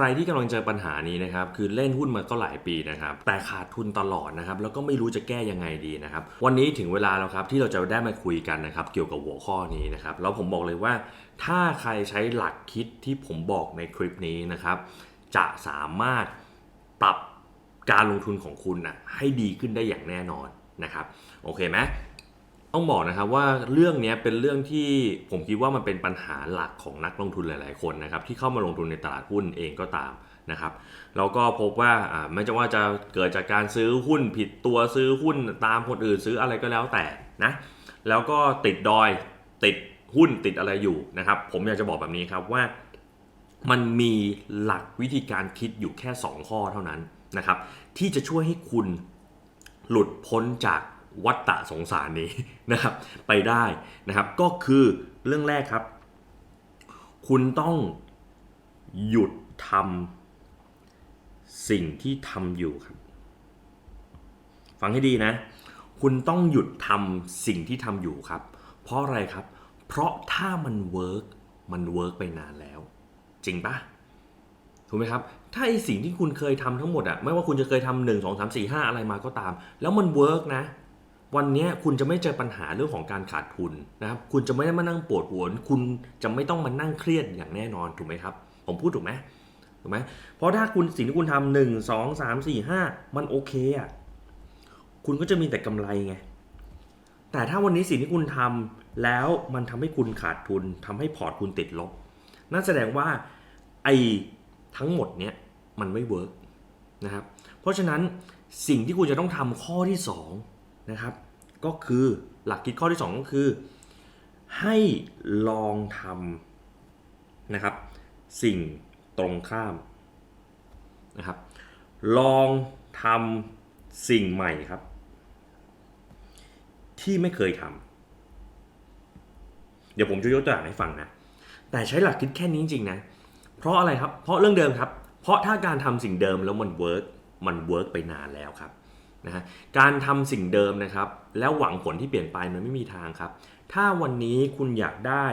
ใครที่กำลังเจอปัญหานี้นะครับคือเล่นหุ้นมาก็หลายปีนะครับแต่ขาดทุนตลอดนะครับแล้วก็ไม่รู้จะแก้ยังไงดีนะครับวันนี้ถึงเวลาแล้วครับที่เราจะได้มาคุยกันนะครับเกี่ยวกับหัวข้อนี้นะครับแล้วผมบอกเลยว่า ถ้าใครใช้หลักคิดที่ผมบอกในคลิปนี้นะครับจะสามารถปรับการลงทุนของคุณนะให้ดีขึ้นได้อย่างแน่นอนนะครับโอเคไหม ต้องบอกนะครับว่าเรื่องนี้เป็นเรื่องที่ผมคิดว่ามันเป็นปัญหาหลักของนักลงทุนหลาย ๆ คนนะครับที่เข้ามาลงทุนในตลาดหุ้นเองก็ตามนะครับแล้วก็พบว่าไม่ว่าจะเกิดจากการซื้อหุ้นผิดตัวซื้อหุ้นตามคนอื่นซื้ออะไรก็แล้วแต่นะแล้วก็ติดดอยติดหุ้นติดอะไรอยู่นะครับผมอยากจะบอกแบบนี้ครับว่ามันมีหลักวิธีการคิดอยู่แค่ 2 ข้อเท่านั้นนะครับที่จะช่วยให้คุณหลุดพ้นจาก วัฏฏะสงสารนี้นะครับ ไปได้นะครับ ก็คือเรื่องแรกครับ คุณต้องหยุดทำสิ่งที่ทำอยู่ครับ ฟังให้ดีนะ คุณต้องหยุดทำสิ่งที่ทำอยู่ครับ เพราะอะไรครับ เพราะถ้ามันเวิร์กมันเวิร์กไปนานแล้ว จริงปะถูกไหมครับ ถ้าไอสิ่งที่คุณเคยทำทั้งหมดอะไม่ว่าคุณจะเคยทำหนึ่งสองสามสี่ห้าอะไรมาก็ตาม แล้วมันเวิร์กนะ วันนี้คุณจะไม่เจอปัญหาเรื่องของการขาดทุนนะครับคุณจะไม่ได้มานั่งปวดหัวคุณจะไม่ต้องมานั่งเครียดอย่างแน่นอนถูกไหมครับ ผมพูดถูกไหมถูกไหมเพราะถ้าคุณสิ่งที่คุณทำหนึ่งสองสามสี่ห้ามันโอเคอะคุณก็จะมีแต่กำไรไงแต่ถ้าวันนี้สิ่งที่คุณทำแล้วมันทำให้คุณขาดทุนทำให้พอร์ตคุณติดลบนั่นแสดงว่าไอ้ทั้งหมดเนี้ยมันไม่เวิร์กนะครับเพราะฉะนั้นสิ่งที่คุณจะต้องทำข้อที่2 นะครับ ก็คือหลักคิดข้อที่ 2 ก็คือ ให้ลองทำนะครับ สิ่งตรงข้ามนะครับ ลองทำสิ่งใหม่ครับ ที่ไม่เคยทำเดี๋ยวผมจะยกตัวอย่างให้ฟังนะ แต่ใช้หลักคิดแค่นี้จริงๆนะ เพราะอะไรครับ เพราะเรื่องเดิมครับ เพราะถ้าการทำสิ่งเดิมแล้วมันเวิร์กมันเวิร์กไปนานแล้วครับ นะฮะการทำสิ่งเดิมนะครับ แล้วหวังผลที่เปลี่ยนไปมันไม่มีทางครับ ถ้าวันนี้คุณอยากได้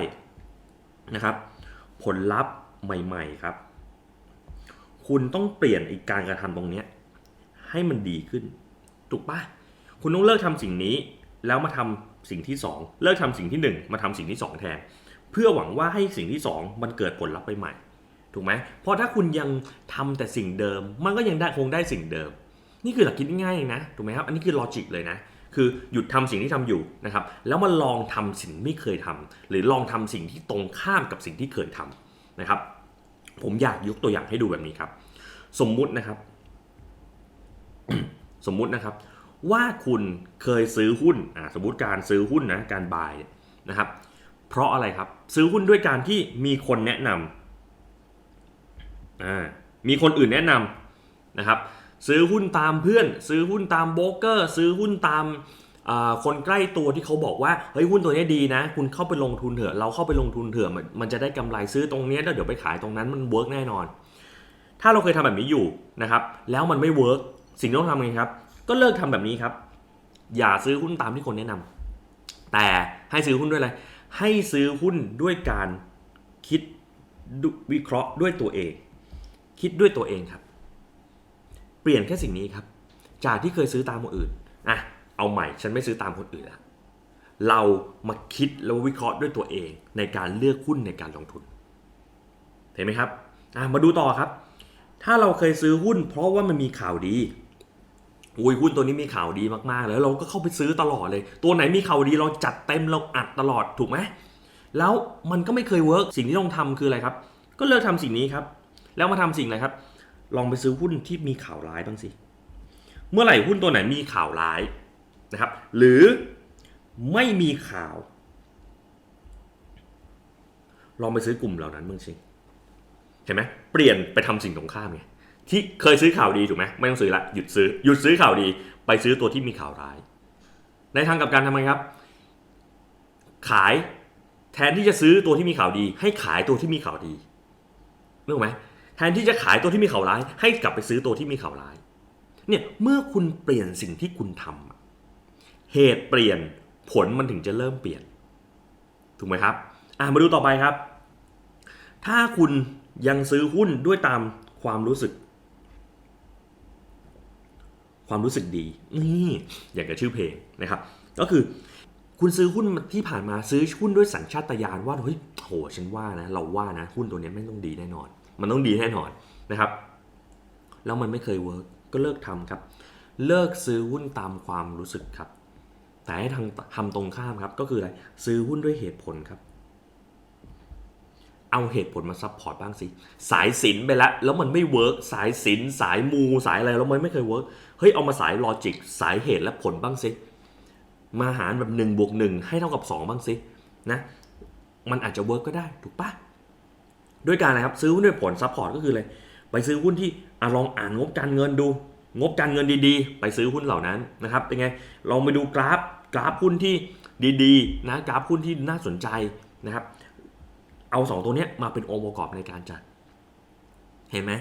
นะครับผลลัพธ์ใหม่ ๆ ครับ คุณต้องเปลี่ยนอีกการกระทำตรงเนี้ยให้มันดีขึ้น ถูกปะคุณต้องเลิกทำสิ่งนี้แล้วมาทำสิ่งที่สองเลิกทำสิ่งที่หนึ่งมาทำสิ่งที่สองแทน เพื่อหวังว่าให้สิ่งที่สองมันเกิดผลลัพธ์ใหม่ถูกไหมเพราะถ้าคุณยังทำแต่สิ่งเดิม มันก็ยังได้คงได้สิ่งเดิม นี่คือหลักคิดง่ายๆนะถูกไหมครับอันนี้คือลอจิกเลยนะคือหยุดทำสิ่งที่ทำอยู่นะครับแล้วมาลองทำสิ่งไม่เคยทำหรือลองทำสิ่งที่ตรงข้ามกับสิ่งที่เคยทำนะครับ ผมอยากยกตัวอย่างให้ดูแบบนี้ครับ สมมุตินะครับ สมมุตินะครับ ว่าคุณเคยซื้อหุ้นอ่าสมมติการซื้อหุ้นนะการบายนะครับ เพราะอะไรครับ ซื้อหุ้นด้วยการที่มีคนแนะนำอ่ามีคนอื่นแนะนำนะครับ ซื้อหุ้นตามเพื่อน ซื้อหุ้นตามโบรกเกอร์ ซื้อหุ้นตามคนใกล้ตัวที่เขาบอกว่าเฮ้ยหุ้นตัวนี้ดีนะ คุณเข้าไปลงทุนเถอะ เราเข้าไปลงทุนเถอะมันจะได้กำไรซื้อตรงเนี้ยแล้วเดี๋ยวไปขายตรงนั้นมันเวิร์กแน่นอน ถ้าเราเคยทำแบบนี้อยู่นะครับ แล้วมันไม่เวิร์กสิ่งที่ต้องทำไงครับ ก็เลิกทำแบบนี้ครับ อย่าซื้อหุ้นตามที่คนแนะนำแต่ให้ซื้อหุ้นด้วยอะไร ให้ซื้อหุ้นด้วยการคิดดวิเคราะห์ด้วยตัวเอง คิดด้วยตัวเองครับ เปลี่ยนแค่สิ่งนี้ครับ จากที่เคยซื้อตามคนอื่นอะเอาใหม่ฉันไม่ซื้อตามคนอื่นละเรามาคิดแล้ววิเคราะห์ด้วยตัวเองในการเลือกหุ้นในการลงทุน เห็นไหมครับอะมาดูต่อครับ ถ้าเราเคยซื้อหุ้น เพราะว่ามันมีข่าวดีอุ้ยหุ้นตัวนี้มีข่าวดีมากๆ แล้วเราก็เข้าไปซื้อตลอดเลย ตัวไหนมีข่าวดีเราจัดเต็มเราอัดตลอดถูกไหมแล้วมันก็ไม่เคยเวิร์กสิ่งที่ต้องทำคืออะไรครับ ก็เลิกทำสิ่งนี้ครับ แล้วมาทำสิ่งอะไรครับ ลองไปซื้อหุ้นที่มีข่าวร้ายบ้างสิ เมื่อไหร่หุ้นตัวไหนมีข่าวร้ายนะครับ หรือไม่มีข่าว ลองไปซื้อกลุ่มเหล่านั้นบ้างสิเห็นไหมเปลี่ยนไปทำสิ่งตรงข้ามไงที่เคยซื้อข่าวดีถูกไหมไม่ต้องซื้อละหยุดซื้อหยุดซื้อข่าวดี ไปซื้อตัวที่มีข่าวร้าย ในทางกับการทำไงครับ ขายแทนที่จะซื้อตัวที่มีข่าวดี ให้ขายตัวที่มีข่าวดีนึกออกไหม แทนที่จะขายตัวที่มีข่าวร้าย ให้กลับไปซื้อตัวที่มีข่าวร้าย เนี่ยเมื่อคุณเปลี่ยนสิ่งที่คุณทำเหตุเปลี่ยนผลมันถึงจะเริ่มเปลี่ยน ถูกไหมครับอะมาดูต่อไปครับ ถ้าคุณยังซื้อหุ้นด้วยตามความรู้สึก ความรู้สึกดีนี่อย่างกับชื่อเพลงนะครับ ก็คือคุณซื้อหุ้นที่ผ่านมาซื้อหุ้นด้วยสัญชาตญาณว่าเฮ้ยโหฉันว่านะ เราว่านะหุ้นตัวนี้ไม่ต้องดีแน่นอน มันต้องดีแน่นอนนะครับ แล้วมันไม่เคยเวิร์กก็เลิกทำครับ เลิกซื้อหุ้นตามความรู้สึกครับ แต่ให้ทางทำตรงข้ามครับ ก็คืออะไรซื้อหุ้นด้วยเหตุผลครับ เอาเหตุผลมาซัพพอร์ตบ้างสิ สายศิลไปแล้วแล้วมันไม่เวิร์กสายศิลสายมู สายอะไรแล้วมันไม่เคยเวิร์กเฮ้ยเอามาสายลอจิกสายเหตุและผลบ้างสิมาหารแบบ1นบวกหให้เท่ากับ 2 บ้างสินะมันอาจจะเวิร์กก็ได้ถูกปะ ด้วยการอะไรครับซื้อหุ้นด้วยผลซัพพอร์ตก็คืออะไรไปซื้อหุ้นที่อลองอ่านงบการเงินดู งบการเงินดีๆ ไปซื้อหุ้นเหล่านั้นนะครับเป็นไงลองไปดูกราฟกราฟหุ้นที่ดีๆนะกราฟหุ้นที่น่าสนใจนะครับ เอาสองตัวนี้มาเป็นองค์ประกอบในการจัด เห็นไหม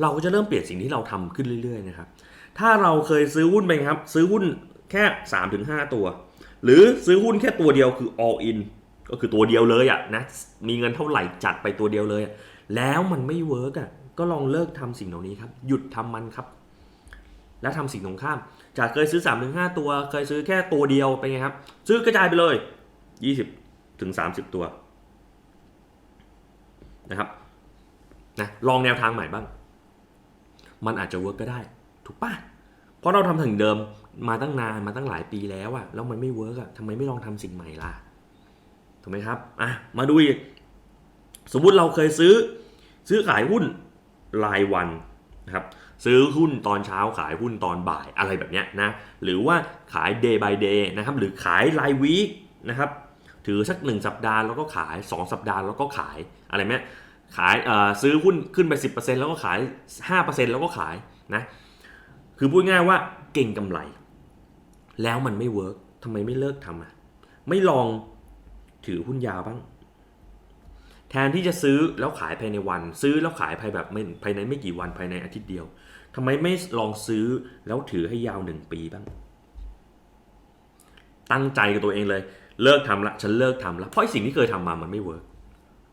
เราก็จะเริ่มเปลี่ยนสิ่งที่เราทำขึ้นเรื่อยๆนะครับ ถ้าเราเคยซื้อหุ้นไปครับ ซื้อหุ้นแค่ 3-5 ตัว หรือซื้อหุ้นแค่ตัวเดียวคือ all in ก็คือตัวเดียวเลยอะนะมีเงินเท่าไหร่จัดไปตัวเดียวเลย แล้วมันไม่เวิร์กอะก็ลองเลิกทำสิ่งเหล่านี้ครับ หยุดทำมันครับ แล้วทำสิ่งตรงข้าม จากเคยซื้อ3-5ตัว เคยซื้อแค่ตัวเดียวเป็นไงครับ ซื้อกระจายไปเลย 20ถึง30 ตัวนะครับนะลองแนวทางใหม่บ้าง มันอาจจะเวิร์กก็ได้ ถูกปะเพราะเราทำถึงเดิมมาตั้งนานมาตั้งหลายปีแล้วอะแล้วมันไม่เวิร์กอะทำไมไม่ลองทำสิ่งใหม่ล่ะ ถูกไหมครับอะมาดูอีกสมมุติเราเคยซื้อซื้อขายหุ้นรายวันนะครับซื้อหุ้นตอนเช้าขายหุ้นตอนบ่ายอะไรแบบเนี้ยนะหรือว่าขาย day by day นะครับหรือขายรายวีคนะครับถือสัก 1 สัปดาห์แล้วก็ขาย 2 สัปดาห์แล้วก็ขายอะไรเนี้ยขายซื้อหุ้นขึ้นไป 10%แล้วก็ขาย 5%แล้วก็ขายนะคือพูดง่ายว่าเก่งกำไร แล้วมันไม่เวิร์กทำไมไม่เลิกทำอะไม่ลอง ถือหุ้นยาวบ้าง แทนที่จะซื้อแล้วขายภายในวัน ซื้อแล้วขายภายแบบไม่ภายในไม่กี่วันภายในอาทิตย์เดียวทำไมไม่ลองซื้อแล้วถือให้ยาวหนึ่งปีบ้าง ตั้งใจกับตัวเองเลย เลิกทำละฉันเลิกทำละเพราะสิ่งที่เคยทำมามันไม่เวิร์ก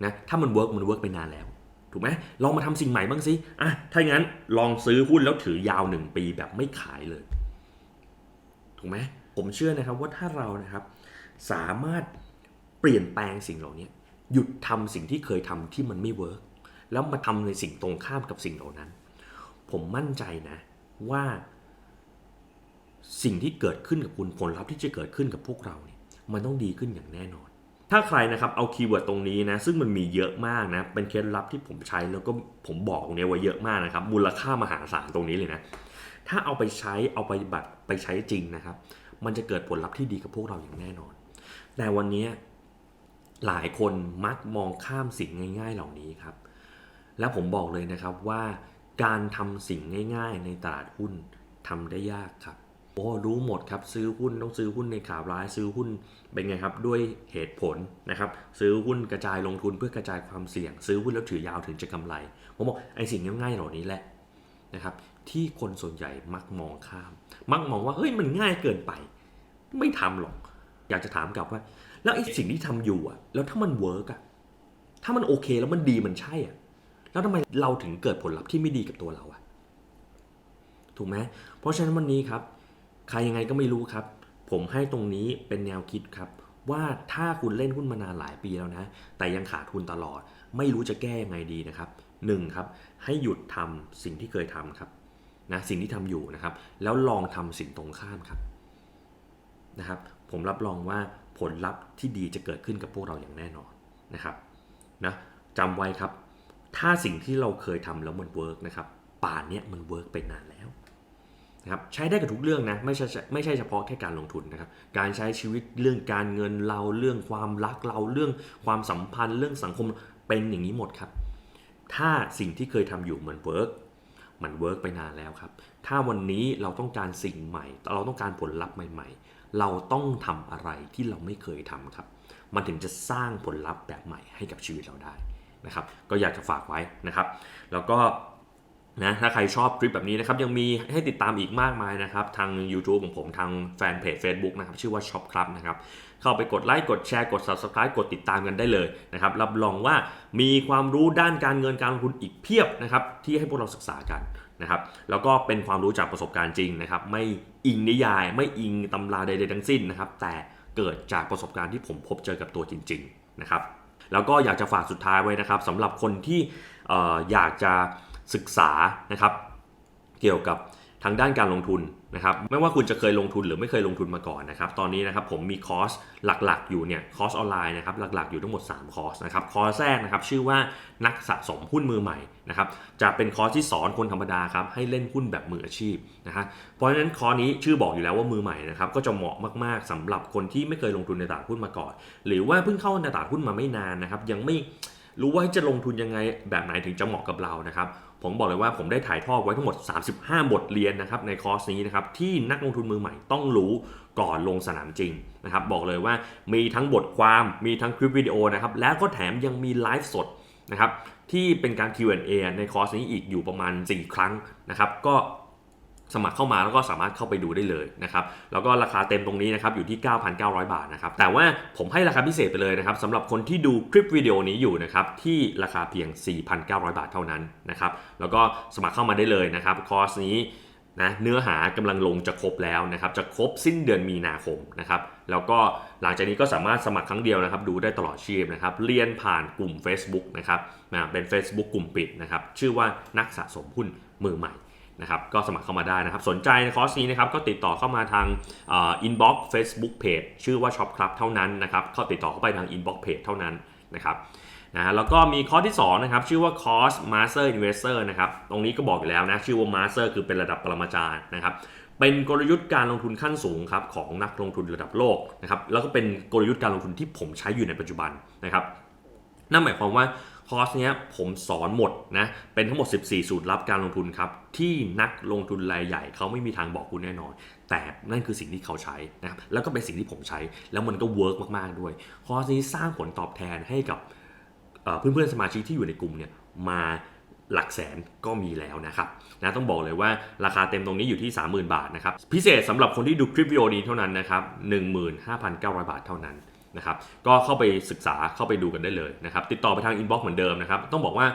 นะถ้ามันเวิร์กมันเวิร์กไปนานแล้วถูกไหมลองมาทำสิ่งใหม่บ้างสิอะถ้าอย่างนั้นลองซื้อหุ้นแล้วถือยาวหนึ่งปีแบบไม่ขายเลย ถูกไหมผมเชื่อนะครับว่าถ้าเรานะครับสามารถ เปลี่ยนแปลงสิ่งเหล่านี้หยุดทำสิ่งที่เคยทำที่มันไม่เวิร์กแล้วมาทำในสิ่งตรงข้ามกับสิ่งเหล่านั้น ผมมั่นใจนะว่าสิ่งที่เกิดขึ้นกับคุณผลลัพธ์ที่จะเกิดขึ้นกับพวกเราเนี่ยมันต้องดีขึ้นอย่างแน่นอน ถ้าใครนะครับเอาคีย์เวิร์ดตรงนี้นะซึ่งมันมีเยอะมากนะเป็นเคล็ดลับที่ผมใช้แล้วก็ผมบอกเนี่ยไว้เยอะมากนะครับมูลค่ามหาศาลตรงนี้เลยนะถ้าเอาไปใช้เอาไปบัตรไปใช้จริงนะครับ มันจะเกิดผลลัพธ์ที่ดีกับพวกเราอย่างแน่นอน แต่วันนี้ หลายคนมักมองข้ามสิ่งง่ายๆเหล่านี้ครับ และผมบอกเลยนะครับว่าการทำสิ่งง่ายๆ ในตลาดหุ้นทำได้ยากครับโอ้รู้หมดครับซื้อหุ้นต้องซื้อหุ้นในข่าวร้ายซื้อหุ้นเป็นไงครับด้วยเหตุผลนะครับซื้อหุ้นกระจายลงทุนเพื่อกระจายความเสี่ยง ซื้อหุ้นแล้วถือยาวถึงจะกำไรผมบอกไอ้สิ่งง่ายๆเหล่านี้แหละนะครับที่คนส่วนใหญ่มักมองข้าม มักมองว่าเฮ้ยมันง่ายเกินไป ไม่ทำหรอก อยากจะถามกลับว่า แล้วไอ้สิ่งที่ทำอยู่อะ แล้วถ้ามันเวิร์กอะ ถ้ามันโอเคแล้วมันดีมันใช่อะ แล้วทำไมเราถึงเกิดผลลัพธ์ที่ไม่ดีกับตัวเราอะ ถูกไหมเพราะฉะนั้นวันนี้ครับ ใครยังไงก็ไม่รู้ครับ ผมให้ตรงนี้เป็นแนวคิดครับ ว่าถ้าคุณเล่นหุ้นมานานหลายปีแล้วนะ แต่ยังขาดทุนตลอด ไม่รู้จะแก้ยังไงดีนะครับหนึ่งครับ ให้หยุดทำสิ่งที่เคยทำครับนะสิ่งที่ทำอยู่นะครับ แล้วลองทำสิ่งตรงข้ามครับนะครับ ผมรับรองว่า ผลลัพธ์ที่ดีจะเกิดขึ้นกับพวกเราอย่างแน่นอนนะครับนะจำไว้ครับ ถ้าสิ่งที่เราเคยทำแล้วมันเวิร์กนะครับป่านเนี้ยมันเวิร์กไปนานแล้วนะครับใช้ได้กับทุกเรื่องนะไม่ใช่ไม่ใช่เฉพาะแค่การลงทุนนะครับการใช้ชีวิตเรื่องการเงินเราเรื่องความรักเราเรื่องความสัมพันธ์เรื่องสังคมเป็นอย่างนี้หมดครับ ถ้าสิ่งที่เคยทำอยู่มันเวิร์กมันเวิร์กไปนานแล้วครับ ถ้าวันนี้เราต้องการสิ่งใหม่ เราต้องการผลลัพธ์ใหม่ ๆ เราต้องทำอะไรที่เราไม่เคยทำครับ มันถึงจะสร้างผลลัพธ์แบบใหม่ให้กับชีวิตเราได้นะครับ ก็อยากจะฝากไว้นะครับ แล้วก็นะถ้าใครชอบคลิปแบบนี้นะครับ ยังมีให้ติดตามอีกมากมายนะครับ ทาง YouTube ของผมทางแฟนเพจ Facebook นะครับ ชื่อว่า Shop Club นะครับ เข้าไปกดไลค์กดแชร์กด Subscribe กดติดตามกันได้เลยนะครับ รับรองว่ามีความรู้ด้านการเงินการลงทุนอีกเพียบนะครับ ที่ให้พวกเราศึกษากัน นะครับแล้วก็เป็นความรู้จากประสบการณ์จริงนะครับไม่อิงนิยายไม่อิงตำราใดๆทั้งสิ้นนะครับแต่เกิดจากประสบการณ์ที่ผมพบเจอกับตัวจริงๆนะครับแล้วก็อยากจะฝากสุดท้ายไว้นะครับสำหรับคนที่ออยากจะศึกษานะครับเกี่ยวกับทางด้านการลงทุน นะครับไม่ว่าคุณจะเคยลงทุนหรือไม่เคยลงทุนมาก่อนนะครับตอนนี้นะครับผมมีคอร์สหลักๆ อยู่เนี่ยคอร์สออนไลน์นะครับหลักๆอยู่ทั้งหมด 3 คอร์สนะครับคอร์สแรกนะครับชื่อว่านักสะสมหุ้นมือใหม่นะครับจะเป็นคอร์สที่สอนคนธรรมดาครับให้เล่นหุ้นแบบมืออาชีพนะฮะเพราะฉะนั้นคอร์สนี้ชื่อบอกอยู่แล้วว่ามือใหม่นะครับก็จะเหมาะมากๆสำหรับคนที่ไม่เคยลงทุนในตลาดหุ้นมาก่อน หรือว่าเพิ่งเข้าในตลาดหุ้นมาไม่นานนะครับยังไม่ รู้ว่าจะลงทุนยังไงแบบไหนถึงจะเหมาะกับเรานะครับ ผมบอกเลยว่าผมได้ถ่ายทอดไว้ทั้งหมด 35 บทเรียนนะครับในคอร์สนี้นะครับที่นักลงทุนมือใหม่ต้องรู้ก่อนลงสนามจริงนะครับบอกเลยว่ามีทั้งบทความมีทั้งคลิปวิดีโอนะครับแล้วก็แถมยังมีไลฟ์สดนะครับที่เป็นการ Q&A ในคอร์สนี้อีกอยู่ประมาณ 4 ครั้งนะครับก็ สมัครเข้ามาแล้วก็สามารถเข้าไปดูได้เลยนะครับ แล้วก็ราคาเต็มตรงนี้นะครับอยู่ที่ 9,900 บาทนะครับ แต่ว่าผมให้ราคาพิเศษไปเลยนะครับสำหรับคนที่ดูคลิปวิดีโอนี้อยู่นะครับที่ราคาเพียง 4,900 บาทเท่านั้นนะครับ แล้วก็สมัครเข้ามาได้เลยนะครับคอร์สนี้นะเนื้อหากำลังลงจะครบแล้วนะครับจะครบสิ้นเดือนมีนาคมนะครับแล้วก็หลังจากนี้ก็สามารถสมัครครั้งเดียวนะครับ ดูได้ตลอดชีพนะครับเรียนผ่านกลุ่ม Facebook นะครับนะเป็น Facebook กลุ่มปิดนะครับชื่อว่านักสะสมหุ้นมือใหม่ นะครับก็สมัครเข้ามาได้นะครับ สนใจในคอร์สนี้นะครับก็ติดต่อเข้ามาทางอินบ็อกซ์เฟซบุ๊กเพจชื่อว่า Shop Club เท่านั้นนะครับเข้าติดต่อเข้าไปทางอินบ็อกซ์เพจเท่านั้นนะครับนะฮะแล้วก็มีคอร์สที่2นะครับชื่อว่าคอร์ส Master Investor นะครับตรงนี้ก็บอกอยู่แล้วนะชื่อว่า Master คือเป็นระดับปรมาจารย์นะครับเป็นกลยุทธ์การลงทุนขั้นสูงครับของนักลงทุนระดับโลกนะครับแล้วก็เป็นกลยุทธ์การลงทุนที่ผมใช้อยู่ในปัจจุบันนะครับนั่นหมายความว่า คอร์สเนี้ยผมสอนหมดนะ เป็นทั้งหมด 14 สูตรลับการลงทุนครับ ที่นักลงทุนรายใหญ่เขาไม่มีทางบอกคุณแน่นอน แต่นั่นคือสิ่งที่เขาใช้นะครับแล้วก็เป็นสิ่งที่ผมใช้ แล้วมันก็เวิร์กมาก ๆ ด้วย คอร์สนี้สร้างผลตอบแทนให้กับเพื่อนๆสมาชิกที่อยู่ในกลุ่มเนี่ยมาหลักแสนก็มีแล้วนะครับนะต้องบอกเลยว่าราคาเต็มตรงนี้อยู่ที่ 30,000 บาทนะครับ พิเศษสำหรับคนที่ดูคลิปวิดีโอนี้เท่านั้นนะครับ 15,900 บาทเท่านั้น นะครับก็เข้าไปศึกษาเข้าไปดูกันได้เลยนะครับติดต่อไปทางอินบ็อกซ์เหมือนเดิมนะครับต้องบอกว่า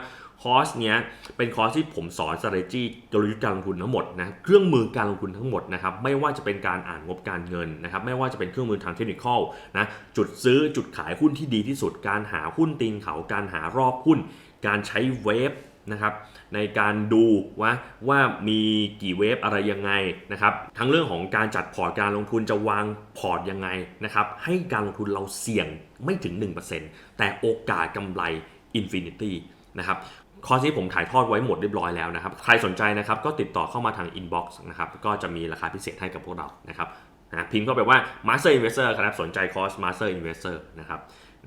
คอร์สเนี้ยเป็นคอร์สที่ผมสอน strategy กลยุทธ์การลงทุนทั้งหมดนะเครื่องมือการลงทุนทั้งหมดนะครับไม่ว่าจะเป็นการอ่านงบการเงินนะครับไม่ว่าจะเป็นเครื่องมือทางเทคนิคอลนะจุดซื้อจุดขายหุ้นที่ดีที่สุด การหาหุ้นตีนเขาการหารอบหุ้น การใช้เวฟ นะครับในการดูว่าว่ามีกี่เวฟอะไรยังไงนะครับทั้งเรื่องของการจัดพอร์ตการลงทุนจะวางพอร์ตยังไงนะครับให้การลงทุนเราเสี่ยงไม่ถึง 1%แต่โอกาสกำไร Infinity นะครับคอร์สที่ผมถ่ายทอดไว้หมดเรียบร้อยแล้วนะครับ ใครสนใจนะครับก็ติดต่อเข้ามาทาง Inbox นะครับ ก็จะมีราคาพิเศษให้กับพวกเรานะครับนะพิมพ์เข้าไปว่า Master Investor ครับสนใจคอร์ส Master Investor นะครับ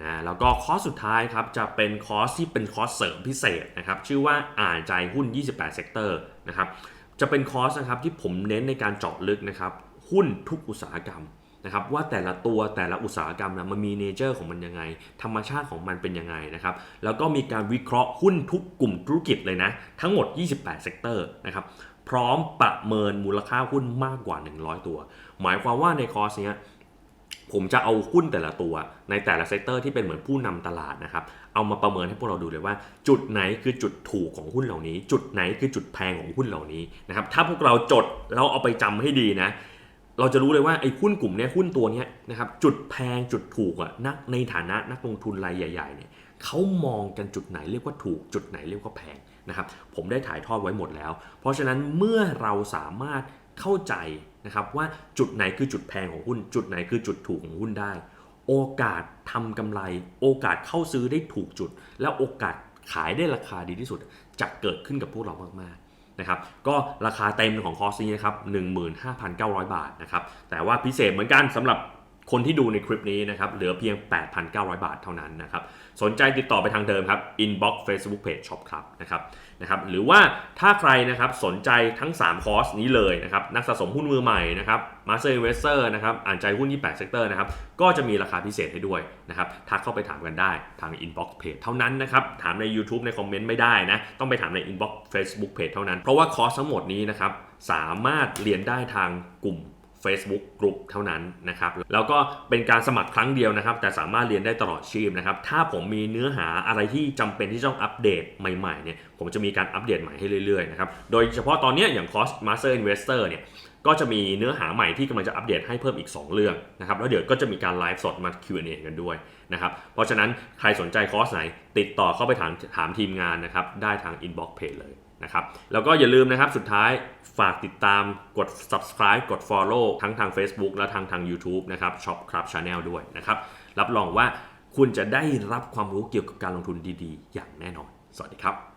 นะแล้วก็คอร์สสุดท้ายครับจะเป็นคอร์สที่เป็นคอร์สเสริมพิเศษนะครับชื่อว่าอ่านใจหุ้น 28 เซกเตอร์นะครับจะเป็นคอร์สนะครับที่ผมเน้นในการเจาะลึกนะครับหุ้นทุกอุตสาหกรรมนะครับว่าแต่ละตัวแต่ละอุตสาหกรรมนะมันมีเนเจอร์ของมันยังไง ธรรมชาติของมันเป็นยังไงนะครับแล้วก็มีการวิเคราะห์หุ้นทุกกลุ่มธุรกิจเลยนะ ทั้งหมด 28 เซกเตอร์นะครับพร้อมประเมินมูลค่าหุ้นมากกว่า 100 ตัว หมายความว่าในคอร์สเนี้ย ผมจะเอาหุ้นแต่ละตัวในแต่ละเซกเตอร์ที่เป็นเหมือนผู้นำตลาดนะครับ เอามาประเมินให้พวกเราดูเลยว่า จุดไหนคือจุดถูกของหุ้นเหล่านี้ จุดไหนคือจุดแพงของหุ้นเหล่านี้นะครับ ถ้าพวกเราจดแล้วเอาไปจำให้ดีนะ เราจะรู้เลยว่าไอ้หุ้นกลุ่มนี้หุ้นตัวนี้นะครับ จุดแพงจุดถูกอะนักในฐานะนักลงทุนรายใหญ่ๆเนี่ยเขามองกันจุดไหนเรียกว่าถูก จุดไหนเรียกว่าแพงนะครับ ผมได้ถ่ายทอดไว้หมดแล้ว เพราะฉะนั้นเมื่อเราสามารถ เข้าใจนะครับว่าจุดไหนคือจุดแพงของหุ้น จุดไหนคือจุดถูกของหุ้นได้ โอกาสทำกำไร โอกาสเข้าซื้อได้ถูกจุด และโอกาสขายได้ราคาดีที่สุดจะเกิดขึ้นกับพวกเรามากๆนะครับก็ราคาเต็มของคอร์สนี้นะครับ 15,900 บาทนะครับแต่ว่าพิเศษเหมือนกันสำหรับ คนที่ดูในคลิปนี้นะครับเหลือเพียง 8,900 บาทเท่านั้นนะครับสนใจติดต่อไปทางเดิมครับ inbox Facebook Page Shop ครับนะครับนะครับหรือว่าถ้าใครนะครับสนใจทั้ง 3 คอร์สนี้เลยนะครับนักสะสมหุ้นมือใหม่นะครับ Master Investor นะครับอ่านใจหุ้น 28เซกเตอร์นะครับก็จะมีราคาพิเศษให้ด้วยนะครับทักเข้าไปถามกันได้ทาง inbox page เท่านั้นนะครับถามใน YouTube ในคอมเมนต์ไม่ได้นะต้องไปถามใน inbox Facebook page เท่านั้น เพราะว่าคอร์สทั้งหมดนี้นะครับสามารถเรียนได้ทางกลุ่ม Facebook Group เท่านั้นนะครับแล้วก็เป็นการสมัครครั้งเดียวนะครับ แต่สามารถเรียนได้ตลอดชีพนะครับ ถ้าผมมีเนื้อหาอะไรที่จำเป็นที่ต้องอัปเดตใหม่ๆเนี่ยผมจะมีการอัปเดตใหม่ให้เรื่อยๆนะครับโดยเฉพาะตอนนี้อย่างคอร์ส Master Investor เนี่ยก็จะมีเนื้อหาใหม่ที่กำลังจะอัปเดตให้เพิ่มอีก 2 เรื่องนะครับแล้วเดี๋ยวก็จะมีการไลฟ์สดมา Q&A กันด้วยนะครับเพราะฉะนั้นใครสนใจคอร์สไหน ติดต่อเข้าไปถามถามทีมงานนะครับได้ทาง Inbox Page เลย นะครับแล้วก็อย่าลืมนะครับสุดท้ายฝากติดตามกด subscribe กด follow ทั้งทาง Facebook และทางทาง YouTube นะครับ Shop Club Channel ด้วยนะครับ รับรองว่าคุณจะได้รับความรู้เกี่ยวกับการลงทุนดีๆ อย่างแน่นอน สวัสดีครับ